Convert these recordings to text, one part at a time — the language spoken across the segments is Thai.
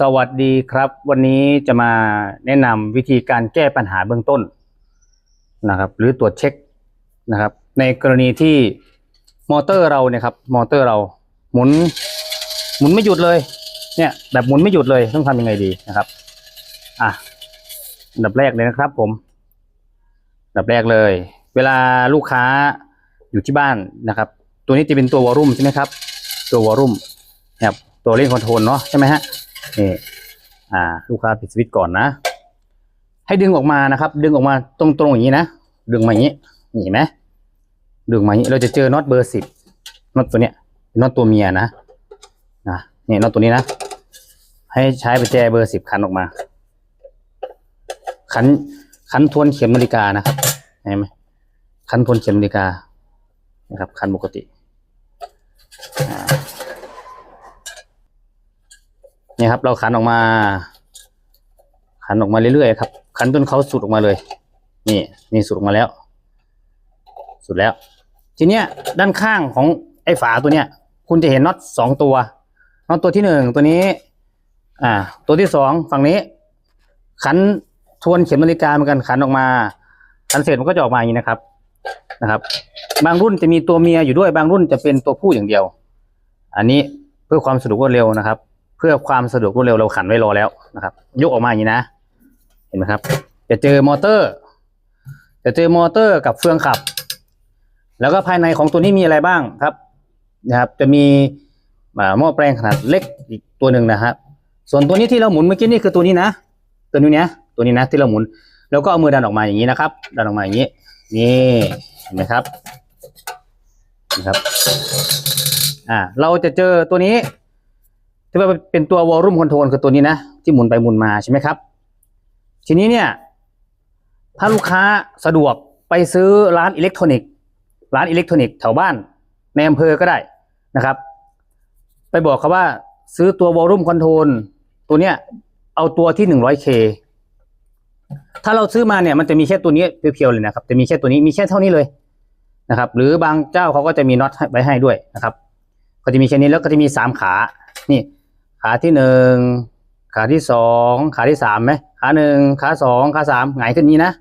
สวัสดีครับ วันนี้จะมาแนะนำวิธีการแก้ปัญหาเบื้องต้นนะครับ หรือตรวจเช็คนะครับ ในกรณีที่มอเตอร์เราเนี่ยครับมอเตอร์เราหมุน หมุนไม่หยุดเลย เนี่ย แบบหมุนไม่หยุดเลยต้องทำยังไงดีนะครับอะอันดับแรกเลยนะครับ ผมอันดับแรกเลย เวลาลูกค้าอยู่ที่บ้านนะครับ ตัวนี้จะเป็นตัววอลุ่มใช่ไหมครับ ตัววอลุ่มนะครับตัวเล่นคอนโทรลเนาะใช่ไหมฮะ นี่อ่า ลูกค้าปิดสวิตช์ก่อนนะ ให้ดึงออกมานะครับ ดึงออกมาตรงๆอย่างนี้นะดึงมาอย่างนี้นี่เห็นไหมดึงมาอย่างนี้เราจะเจอน็อตเบอร์สิบน็อตตัวเนี้ยนน็อตตัวเมียนะนะนี่น็อตตัวนี้นะให้ใช้ประแจเบอร์สิบขันออกมา ขันขันทวนเข็มนาฬิกานะครับเห็นไหมขันทวนเข็มนาฬิกานะครับ ขันปกติอ่า นี่ครับ เราขันออกมา ขันออกมาเรื่อยๆครับ ขันจนเขาสุดออกมาเลย นี่นี่สุดออกมาแล้ว สุดแล้ว ทีเนี้ยด้านข้างของไอ้ฝาตัวเนี้ย คุณจะเห็นน็อตสองตัวน็อตตัวที่หนึ่งตัวนี้ อ่า ตัวที่สองฝั่งนี้ ขันทวนเข็มนาฬิกาเหมือนกันขันออกมา ขันเสร็จมันก็จะออกมาอย่างนี้นะครับนะครับ บางรุ่นจะมีตัวเมียอยู่ด้วยบางรุ่นจะเป็นตัวผู้อย่างเดียว อันนี้เพื่อความสะดวกรวดเร็วนะครับ เพื่อความสะดวกรวดเร็วเราขันไว้รอแล้วนะครับ ยกออกมาอย่างนี้นะ เห็นไหมครับ จะเจอมอเตอร์ จะเจอมอเตอร์กับเฟืองขับ แล้วก็ภายในของตัวนี้มีอะไรบ้างครับนะครับ จะมีหม้อแปลงขนาดเล็กอีกตัวหนึ่งนะครับ ส่วนตัวนี้ที่เราหมุนเมื่อกี้นี่คือตัวนี้นะ ตัวนี้เนะตัวนี้นะที่เราหมุน แล้วก็เอามือดันออกมาอย่างนี้นะครับ ดันออกมาอย่างนี้ นี่เห็นไหมครับนะครับ อ่า เราจะเจอตัวนี้ ที่ว่าเป็นตัววอลลุ่มคอนโทรลคือตัวนี้นะ ที่หมุนไปหมุนมาใช่ไหมครับ ทีนี้เนี่ย ถ้าลูกค้าสะดวกไปซื้อร้านอิเล็กทรอนิกส์ร้านอิเล็กทรอนิกส์แถวบ้านในอำเภอก็ได้นะครับ ไปบอกเขาว่าซื้อตัววอลลุ่มคอนโทรลตัวเนี้ยเอาตัวที่หนึ่งร้อยเคถ้าเราซื้อมาเนี่ยมันจะมีแค่ตัวนี้เพียวๆเลยนะครับจะมีแค่ตัวนี้มีแค่เท่านี้เลยนะครับ หรือบางเจ้าเขาก็จะมีน็อตไว้ให้ด้วยนะครับ ก็จะมีแค่นี้แล้วก็จะมีสามขา นี่ ขาที่หนึ่งขาที่สองขาที่สามไหมขาหนึ่งขาสองขาสามหงายขึ้นนี้นะ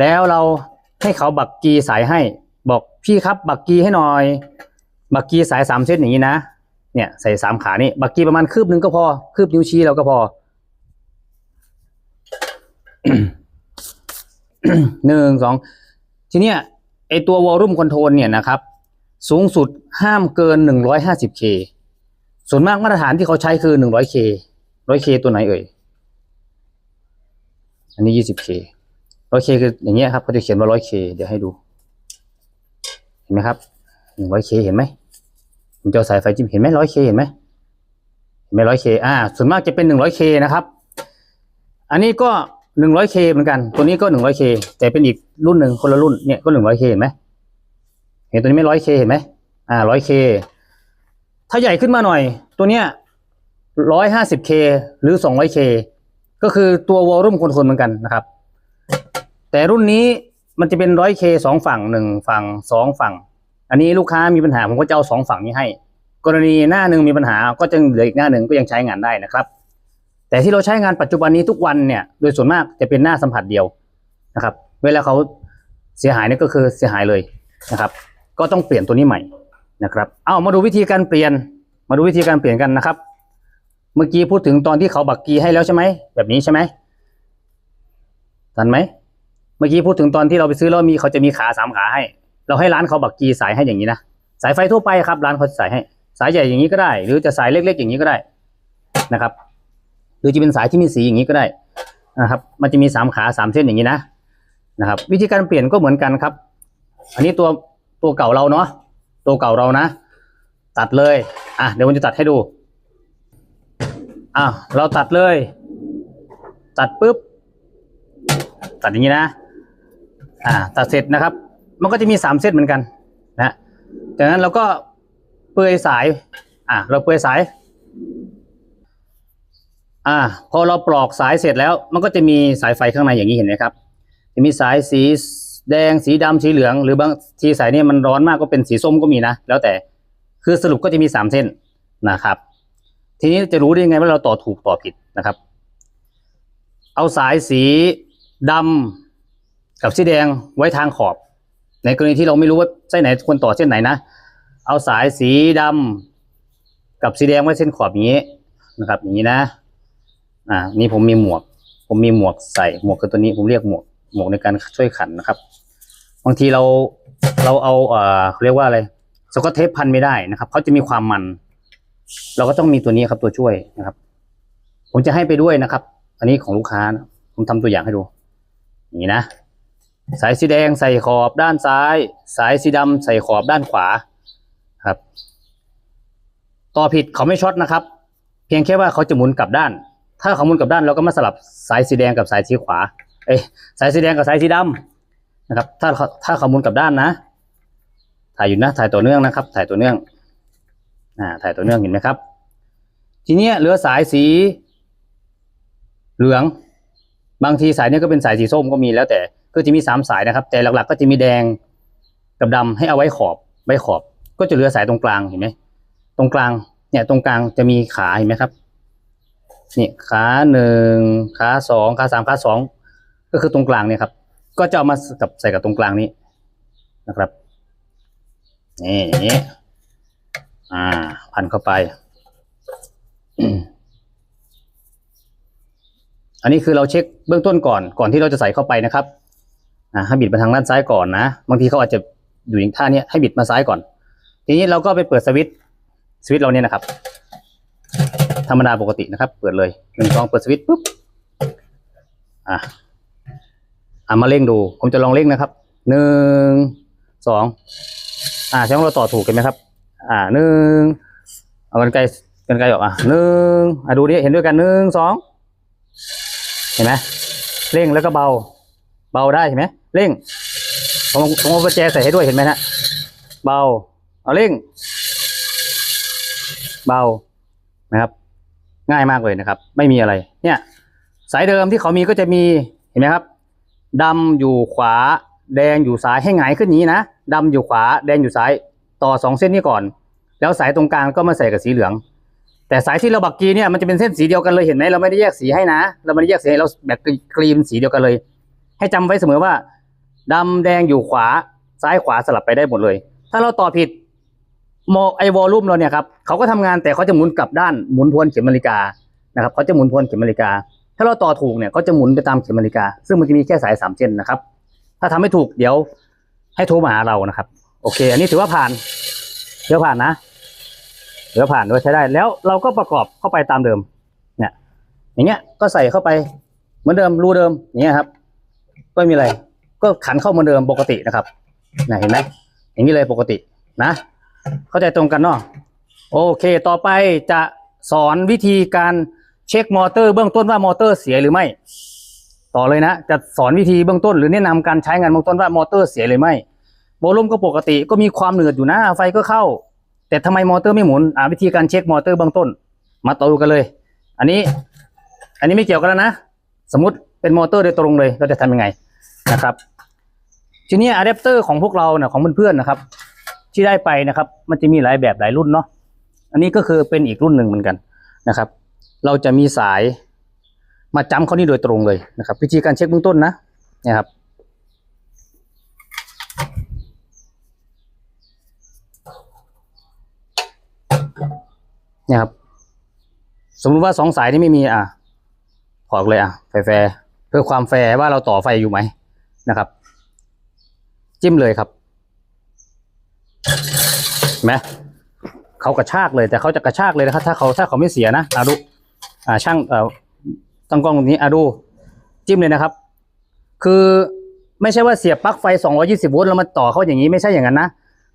แล้วเราให้เขาบักกีสายให้ บอกพี่ครับบักกีให้หน่อย บักกีสายสามเส้นอย่างนี้นะเนี่ยใส่สามขานี่บักกีประมาณคืบหนึ่งก็พอ คืบนิ้วชี้เราก็พอหนึ่งสองทีเนี้ยไอตัววอลลุ่มคอนโทรลเนี่ยนะครับ สูงสุดห้ามเกินหนึ่งร้อยห้าสิบเค ส่วนมากมาตรฐานที่เขาใช้คือหนึ่งร้อยเคร้อยเคตัวไหนเอ่ย อันนี้ยี่สิบเคร้อยเคคืออย่างเงี้ยครับเขาจะเขียนว่าร้อยเคเดี๋ยวให้ดู เห็นไหมครับหนึ่งร้อยเคเห็นไหมผมจะสายไฟจิ้มเห็นไหมร้อยเคเห็นไหมเห็นไหมร้อยเคอ่า ส่วนมากจะเป็นหนึ่งร้อยเคนะครับ อันนี้ก็หนึ่งร้อยเคเหมือนกัน ตัวนี้ก็หนึ่งร้อยเคแต่เป็นอีกรุ่นหนึ่งคนละรุ่นเนี่ยก็หนึ่งร้อยเคเห็นไหมเห็นตัวนี้ไม่ร้อยเคเห็นไหมอ่าร้อยเค ถ้าใหญ่ขึ้นมาหน่อย ตัวเนี้ยร้อยห้าสิบเคหรือสองร้อยเคก็คือตัววอลลุ่มคอนโทรลเหมือนกันนะครับ แต่รุ่นนี้มันจะเป็นร้อยเคสองฝั่งหนึ่งฝั่งสองฝั่ง อันนี้ลูกค้ามีปัญหาผมก็จะเอาสองฝั่งนี้ให้ กรณีหน้าหนึ่งมีปัญหาก็จะเหลืออีกหน้าหนึ่งก็ยังใช้งานได้นะครับ แต่ที่เราใช้งานปัจจุบันนี้ทุกวันเนี่ย โดยส่วนมากจะเป็นหน้าสัมผัสเดียวนะครับ เวลาเขาเสียหายเนี่ยก็คือเสียหายเลยนะครับ ก็ต้องเปลี่ยนตัวนี้ใหม่ นะครับเอามาดูวิธีการเปลี่ยน มาดูวิธีการเปลี่ยนกันนะครับ เมื่อกี้พูดถึงตอนที่เขาบักกีให้แล้วใช่ไหมแบบนี้ใช่ไหมทันไหมเมื่อกี้พูดถึงตอนที่เราไปซื้อแล้วมีเขาจะมีขาสามขาให้ เราให้ร้านเขาบักกีสายให้อย่างนี้นะสายไฟทั่วไปครับ ร้านเขาจะสายให้ สายใหญ่อย่างนี้ก็ได้ หรือจะสายเล็ก ๆ อย่างนี้ก็ได้นะครับ หรือจะเป็นสายที่มีสีอย่างนี้ก็ได้นะครับ มันจะมีสามขาสามเส้นอย่างนี้นะนะครับ วิธีการเปลี่ยนก็เหมือนกันครับ อันนี้ตัวตัวเก่าเราเนาะ ตัวเก่าเรานะ ตัดเลย อะเดี๋ยวผมจะตัดให้ดูอะเราตัดเลย ตัดปุ๊บ ตัดอย่างนี้นะ อ่า ตัดเสร็จนะครับ มันก็จะมีสามเส้นเหมือนกันนะจากนั้นเราก็เปลือยสาย อ่าเราเปลือยสาย อ่า พอเราปลอกสายเสร็จแล้ว มันก็จะมีสายไฟข้างในอย่างนี้เห็นไหมครับ จะมีสายสี แดงสีดำสีเหลือง หรือบางทีสายนี่มันร้อนมากก็เป็นสีส้มก็มีนะ แล้วแต่คือสรุปก็จะมีสามเส้นนะครับ ทีนี้จะรู้ได้ยังไงว่าเราต่อถูกต่อผิดนะครับ เอาสายสีดำกับสีแดงไว้ทางขอบ ในกรณีที่เราไม่รู้ว่าเส้นไหนควรต่อเส้นไหนนะ เอาสายสีดำกับสีแดงไว้เส้นขอบอย่างนี้นะครับ อย่างนี้นะ อ่า นี่ผมมีหมวก ผมมีหมวกใส่หมวกคือตัวนี้ผมเรียกหมวก หมวกในการช่วยขันนะครับ บางทีเราเราเอาเอ่อเรียกว่าอะไรสกอตเทปพันไม่ได้นะครับเขาจะมีความมัน เราก็ต้องมีตัวนี้ครับตัวช่วยนะครับ ผมจะให้ไปด้วยนะครับ อันนี้ของลูกค้านะผมทำตัวอย่างให้ดูอย่างนี้นะ สายสีแดงใส่ขอบด้านซ้าย สายสีดำใส่ขอบด้านขวาครับ ต่อผิดเขาไม่ช็อตนะครับ เพียงแค่ว่าเขาจะหมุนกลับด้าน ถ้าเขาหมุนกลับด้านเราก็มาสลับสายสีแดงกับสายสีขวา เอ้สายสีแดงกับสายสีดำนะครับ ถ้าขาถ้าขาหมุนกลับด้านนะ ถ่ายอยู่นะถ่ายต่อเนื่องนะครับ ถ่ายต่อเนื่องอ่าถ่ายต่อเนื่องเห็นไหมครับ ทีนี้เหลือสายสีเหลือง บางทีสายนี้ก็เป็นสายสีส้มก็มีแล้วแต่ก็จะมีสามสายนะครับ แต่หลักๆ ก็จะมีแดงกับดำให้เอาไว้ขอบไว้ขอบ ก็จะเหลือสายตรงกลางเห็นไหมตรงกลางเนี่ยตรงกลางจะมีขาเห็นไหมครับนี่ขาหนึ่งขาสองขาสามขาสอง ก็คือตรงกลางเนี่ยครับ ก็จะเอามากับใส่กับตรงกลางนี้นะครับนี่อ่างนี้อ่า พันเข้าไป อันนี้คือเราเช็คเบื้องต้นก่อนก่อนที่เราจะใส่เข้าไปนะครับอ่าให้บิดมาทางด้านซ้ายก่อนนะบางทีเขาอาจจะอยู่อย่างท่าเนี้ยให้บิดมาซ้ายก่อน ทีนี้เราก็ไปเปิดสวิตสวิตเราเนี่ยนะครับ ธรรมดาปกตินะครับ เปิดเลยหนึ่งสองเปิดสวิตปุ๊บอะ อะมาเร่งดู ผมจะลองเร่งนะครับหนึ่งสองอ่าช่องเราต่อถูกกันไหมครับ อ่าหนึ่งเอากันไกลกันไกลออกอะหนึ่งอะดูดิเห็นด้วยกันหนึ่งสองเห็นไหมเร่งแล้วก็เบา เบาได้เห็นไหมเร่งผมผมเอากุญแจใส่ให้ด้วยเห็นไหมนะเบาเอาเร่ง เบานะครับ ง่ายมากเลยนะครับ ไม่มีอะไร เนี่ย สายเดิมที่เขามีก็จะมีเห็นไหมครับ ดำอยู่ขวา แดงอยู่ซ้ายให้หงายขึ้นนี้นะดำอยู่ขวา แดงอยู่ซ้าย ต่อสองเส้นนี้ก่อน แล้วสายตรงกลางก็มาใส่กับสีเหลือง แต่สายที่เราบักกีเนี่ยมันจะเป็นเส้นสีเดียวกันเลยเห็นไหมเราไม่ได้แยกสีให้นะ เราไม่ได้แยกสีเราแบบกรีนสีเดียวกันเลย ให้จำไว้เสมอว่าดำแดงอยู่ขวาซ้ายขวาสลับไปได้หมดเลย ถ้าเราต่อผิดโมไอวอลลุ่มเราเนี่ยครับเขาก็ทำงานแต่เขาจะหมุนกลับด้านหมุนทวนเข็มนาฬิกานะครับเขาจะหมุนทวนเข็มนาฬิกา ถ้าเราต่อถูกเนี่ยเขาจะหมุนไปตามเข็มนาฬิกา ซึ่งมันจะมีแค่สายสามเส้นนะครับ ถ้าทำไม่ถูกเดี๋ยวให้โทรมาหาเรานะครับ โอเค อันนี้ถือว่าผ่านถือว่าผ่านนะถือว่าผ่านด้วยใช้ได้ แล้วเราก็ประกอบเข้าไปตามเดิม เนี่ย อย่างเงี้ยก็ใส่เข้าไปเหมือนเดิมรูเดิมอย่างเงี้ยครับก็ไม่มีอะไร ก็ขันเข้าเหมือนเดิมปกตินะครับนะเห็นไหมอย่างนี้เลยปกตินะ เข้าใจตรงกันเนาะโอเค ต่อไปจะสอนวิธีการ เช็คมอเตอร์เบื้องต้นว่ามอเตอร์เสียหรือไม่ ต่อเลยนะ จะสอนวิธีเบื้องต้นหรือแนะนำการใช้งานเบื้องต้นว่ามอเตอร์เสียหรือไม่โวลูมก็ปกติก็มีความเหนืดอยู่นะไฟก็เข้า แต่ทำไมมอเตอร์ไม่หมุนอ่าวิธีการเช็คมอเตอร์เบื้องต้น มาต่อดูกันเลย อันนี้ อันนี้ไม่เกี่ยวกันแล้วนะ สมมติเป็นมอเตอร์โดยตรงเลยเราจะทำยังไงนะครับ ทีนี้อะแดปเตอร์ของพวกเราเนี่ยของเพื่อนๆนะครับ ที่ได้ไปนะครับ มันจะมีหลายแบบหลายรุ่นเนาะอันนี้ก็คือเป็นอีกรุ่นหนึ่งเหมือนกันนะครับ เราจะมีสายมาจำเขานี่โดยตรงเลยนะครับ วิธีการเช็คเบื้องต้นนะเนี่ยครับเนี่ยครับ สมมติว่าสองสายที่ไม่มีอะถอดเลยอะแฟร์เพื่อความแฟร์ว่าเราต่อไฟอยู่ไหมนะครับ จิ้มเลยครับเห็นไหม เขากระชากเลย แต่เขาจะกระชากเลยนะครับ ถ้าเขาถ้าเขาไม่เสียนะอะดูอ่าช่างเอ่อตั้งกล้องตรงนี้อะดูจิ้มเลยนะครับ คือไม่ใช่ว่าเสียบปลั๊กไฟ 220 โวลต์แล้วมาต่อเข้าอย่างนี้ไม่ใช่อย่างนั้นนะ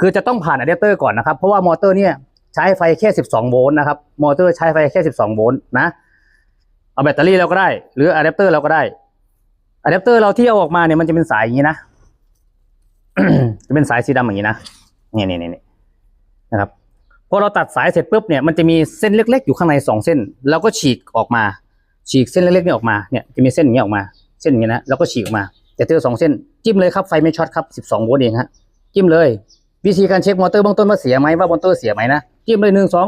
คือจะต้องผ่านอะแดปเตอร์ก่อนนะครับ เพราะว่ามอเตอร์เนี่ยใช้ไฟแค่ 12 โวลต์นะครับ มอเตอร์ใช้ไฟแค่ 12 โวลต์นะ เอาแบตเตอรี่เราก็ได้ หรืออะแดปเตอร์เราก็ได้อะแดปเตอร์เราที่เอาออกมาเนี่ยมันจะเป็นสายอย่างนี้นะ จะเป็นสายสีดำอย่างนี้นะ นี่นี่นี่นะครับ พอเราตัดสายเสร็จปุ๊บเนี่ยมันจะมีเส้นเล็ก ๆ อยู่ข้างในสองเส้นเราก็ฉีกออกมา ฉีกเส้นเล็กๆนี่ออกมาเนี่ยจะมีเส้นอย่างนี้ออกมา เส้นอย่างนี้นะแล้วก็ฉีกออกมา แต่เจอสองเส้นจิ้มเลยครับไฟไม่ช็อตครับสิบสองโวลต์เองฮะจิ้มเลย วิธีการเช็คมอเตอร์เบื้องต้นว่าเสียไหมว่ามอเตอร์เสียไหมนะจิ้มเลยหนึ่งสอง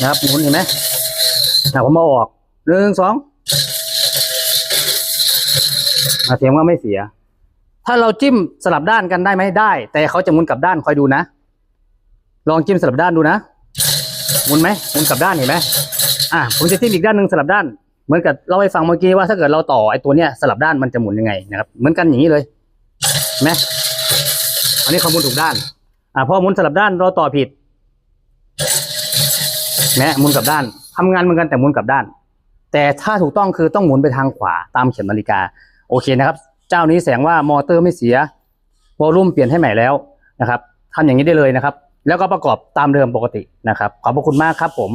นะครับหมุนเห็นไหมอะผมมาออกหนึ่งสองเสียงว่าไม่เสีย ถ้าเราจิ้มสลับด้านกันได้ไหมได้ แต่เขาจะหมุนกลับด้านคอยดูนะ ลองจิ้มสลับด้านดูนะหมุนไหมหมุนกลับด้านเห็นไหมอะผมจะจิ้มอีกด้านหนึ่งสลับด้านเหมือนกับเราไปฟังเมื่อกี้ว่าถ้าเกิดเราต่อไอ้ตัวเนี้ยสลับด้านมันจะหมุนยังไงนะครับเหมือนกันอย่างนี้เลยเห็นไหมอันนี้เขาหมุนถูกด้านอะพอหมุนสลับด้านเราต่อผิดแม้หมุนกลับด้านทำงานเหมือนกันแต่หมุนกลับด้าน แต่ถ้าถูกต้องคือต้องหมุนไปทางขวาตามเข็มนาฬิกา โอเคนะครับ เจ้านี้แสดงว่ามอเตอร์ไม่เสียวอลลุ่มเปลี่ยนให้ใหม่แล้วนะครับทำอย่างนี้ได้เลยนะครับ แล้วก็ประกอบตามเดิมปกตินะครับ ขอบพระคุณมากครับผม